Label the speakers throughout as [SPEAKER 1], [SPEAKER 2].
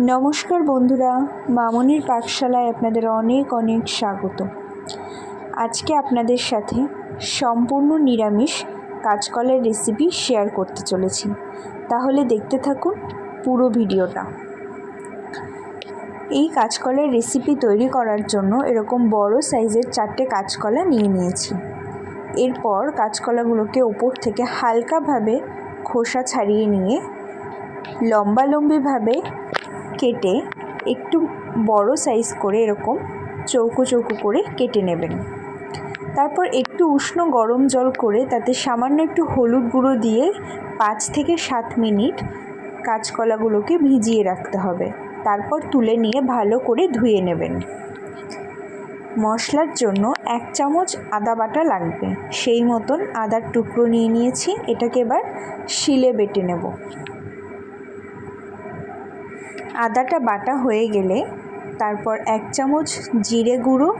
[SPEAKER 1] নমস্কার বন্ধুরা, মামনির পাঠশালায় আপনাদের অনেক অনেক স্বাগত। আজকে আপনাদের সাথে সম্পূর্ণ নিরামিষ কাঁচকলের রেসিপি শেয়ার করতে চলেছি। তাহলে দেখতে থাকুন পুরো ভিডিওটা। এই কাঁচকলের রেসিপি তৈরি করার জন্য এরকম বড় সাইজের চারটে কাঁচকলা নিয়ে নিয়েছি। এরপর কাঁচকলাগুলোকে ওপর থেকে হালকাভাবে খোসা ছাড়িয়ে নিয়ে লম্বালম্বিভাবে কেটে একটু বড় সাইজ করে এরকম চৌকো চৌকো করে কেটে নেবেন। তারপর একটু উষ্ণ গরম জল করে তাতে সামান্য একটু হলুদ গুঁড়ো দিয়ে পাঁচ থেকে সাত মিনিট কাঁচকলাগুলোকে ভিজিয়ে রাখতে হবে। তারপর তুলে নিয়ে ভালো করে ধুয়ে নেবেন। মশলার জন্য এক চামচ আদা বাটা লাগবে। সেই মতন আদার টুকরো নিয়ে নিয়েছি। এটাকে এবার শিলে বেটে নেব। আদাটা বাটা হয়ে গেলে তারপর এক চামচ জিরে গুঁড়ো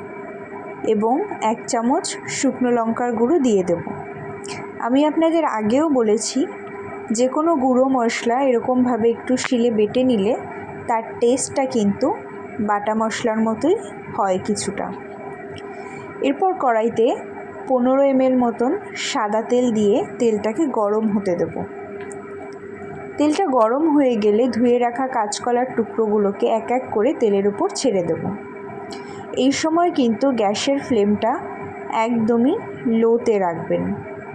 [SPEAKER 1] এবং এক চামচ শুকনো লঙ্কার গুঁড়ো দিয়ে দেব। আমি আপনাদের আগেও বলেছি যে কোনো গুঁড়ো মশলা এরকমভাবে একটু শিলে বেটে নিলে তার টেস্টটা কিন্তু বাটা মশলার মতোই হয় কিছুটা। এরপর কড়াইতে পনেরো এমএল মতন সাদা তেল দিয়ে তেলটাকে গরম হতে দেবো। তেলটা গরম হয়ে গেলে ধুয়ে রাখা কাঁচকলার টুকরোগুলোকে এক এক করে তেলের উপর ছেড়ে দেবো। এই সময় কিন্তু গ্যাসের ফ্লেমটা একদমই লোতে রাখবেন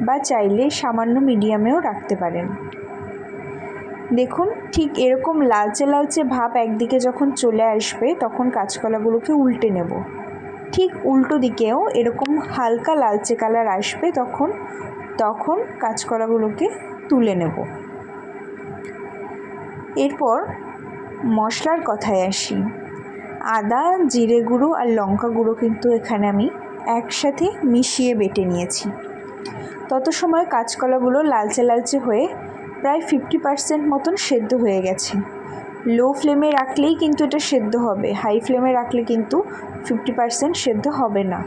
[SPEAKER 1] বা চাইলে সামান্য মিডিয়ামেও রাখতে পারেন। দেখুন, ঠিক এরকম লালচে লালচে ভাব একদিকে যখন চলে আসবে, তখন কাঁচকলাগুলোকে উল্টে নেব। ঠিক উল্টো দিকেও এরকম হালকা লালচে কালার আসবে, তখন তখন কাঁচকলাগুলোকে তুলে নেব। এরপর মশলার কথায় আসি। আদা, জিরে গুঁড়ো আর লঙ্কা গুঁড়ো কিন্তু এখানে আমি একসাথে মিশিয়ে বেটে নিয়েছি। তত সময় কাঁচকলাগুলো লালচে লালচে হয়ে প্রায় ফিফটি পার্সেন্ট মতন সেদ্ধ হয়ে গেছে। লো ফ্লেমে রাখলেই কিন্তু এটা সেদ্ধ হবে হাই ফ্লেমে রাখলে কিন্তু ফিফটি পার্সেন্ট সেদ্ধ হবে না।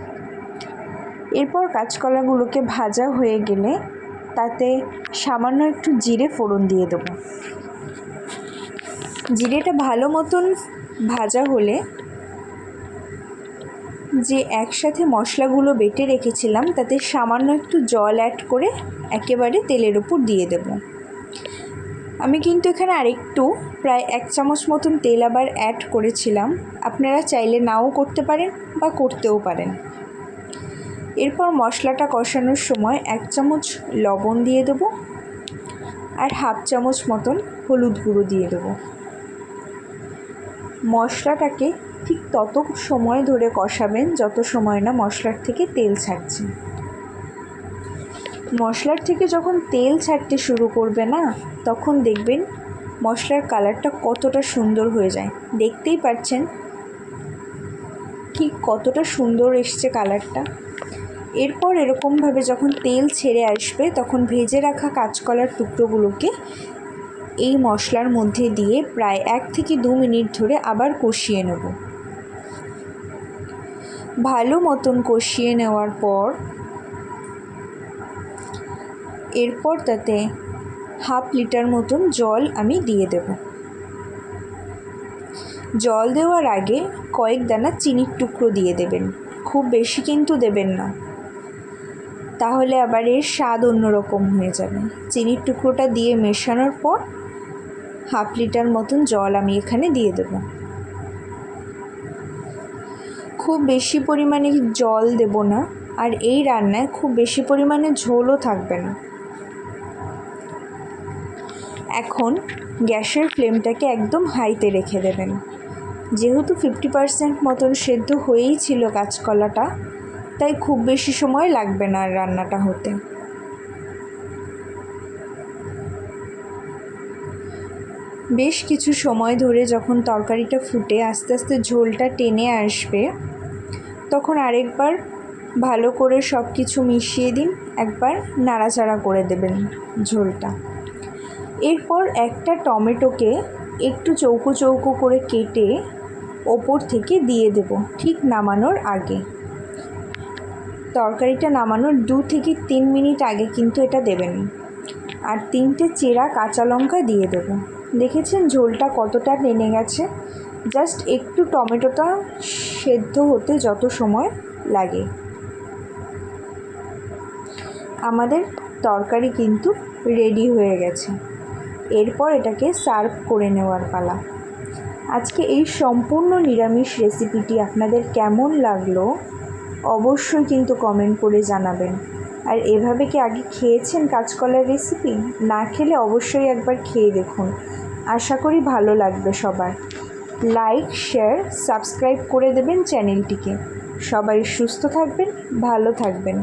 [SPEAKER 1] এরপর কাঁচকলাগুলোকে ভাজা হয়ে গেলে তাতে সামান্য একটু জিরে ফোড়ন দিয়ে দেবো। জিরেটা ভালো মতন ভাজা হলে যে একসাথে মশলাগুলো বেটে রেখেছিলাম, তাতে সামান্য একটু জল অ্যাড করে একেবারে তেলের উপর দিয়ে দেব। আমি কিন্তু এখানে আরেকটু, প্রায় এক চামচ মতন তেল আবার অ্যাড করেছিলাম। আপনারা চাইলে নাও করতে পারেন বা করতেও পারেন। এরপর মশলাটা কষানোর সময় এক চামচ লবণ দিয়ে দেবো আর হাফ চামচ মতন হলুদ গুঁড়ো দিয়ে দেবো। মশলাটাকে ঠিক তত সময় ধরে কষাবেন যত সময় না মশলার থেকে তেল ছাড়ছে। মশলার থেকে যখন তেল ছাড়তে শুরু করবে না, তখন দেখবেন মশলার কালারটা কতটা সুন্দর হয়ে যায়। দেখতেই পাচ্ছেন ঠিক কতটা সুন্দর এসছে কালারটা। এরপর এরকমভাবে যখন তেল ছেড়ে আসবে, তখন ভেজে রাখা কাঁচকলার টুকরোগুলোকে এই মশলার মধ্যে দিয়ে প্রায় এক থেকে দু মিনিট ধরে আবার কষিয়ে নেব। ভালো মতন কষিয়ে নেওয়ার পর এরপর তাতে হাফ লিটার মতন জল আমি দিয়ে দেব। জল দেওয়ার আগে কয়েক দানা চিনির টুকরো দিয়ে দেবেন, খুব বেশি কিন্তু দেবেন না। তাহলে আবার এর স্বাদ অন্যরকম হয়ে যাবে। চিনির টুকরোটা দিয়ে মেশানোর পর হাফ লিটার মতন জল আমি এখানে দিয়ে দেব। খুব বেশি পরিমাণে জল দেব না, আর এই রান্নায় খুব বেশি পরিমাণে ঝোলও থাকবে না। এখন গ্যাসের ফ্লেমটাকে একদম হাইতে রেখে দেবেন। যেহেতু ফিফটি পার্সেন্ট মতন সেদ্ধ হয়েই ছিল কাঁচকলাটা, তাই খুব বেশি সময় লাগবে না রান্নাটা হতে। বেশ কিছু সময় ধরে যখন তরকারিটা ফুটে আস্তে আস্তে ঝোলটা টেনে আসবে, তখন আরেকবার ভালো করে সব কিছু মিশিয়ে দিন, একবার নাড়াচাড়া করে দেবেন ঝোলটা। এরপর একটা টমেটোকে একটু চৌকো চৌকো করে কেটে ওপর থেকে দিয়ে দেব ঠিক নামানোর আগে। তরকারিটা নামানোর দু থেকে তিন মিনিট আগে কিন্তু এটা দেবেন। আর তিনটে চেরা কাঁচা লঙ্কা দিয়ে দেবো। দেখেছেন ঝোলটা কতটা টেনে গেছে? জাস্ট একটু টমেটোটা সেদ্ধ হতে যত সময় লাগে। আমাদের তরকারি কিন্তু রেডি হয়ে গেছে। এরপর এটাকে সার্ভ করে নেওয়ার পালা। আজকে এই সম্পূর্ণ নিরামিষ রেসিপিটি আপনাদের কেমন লাগল, অবশ্যই কিন্তু কমেন্ট করে জানাবেন। আর এভাবে কি আগে খেয়েছেন কাঁচকলার রেসিপি না খেলে অবশ্যই একবার খেয়ে দেখুন। আশা করি ভালো লাগবে সবার। লাইক শেয়ার সাবস্ক্রাইব করে দেবেন চ্যানেলটিকে। সবাই সুস্থ থাকবেন, ভালো থাকবেন।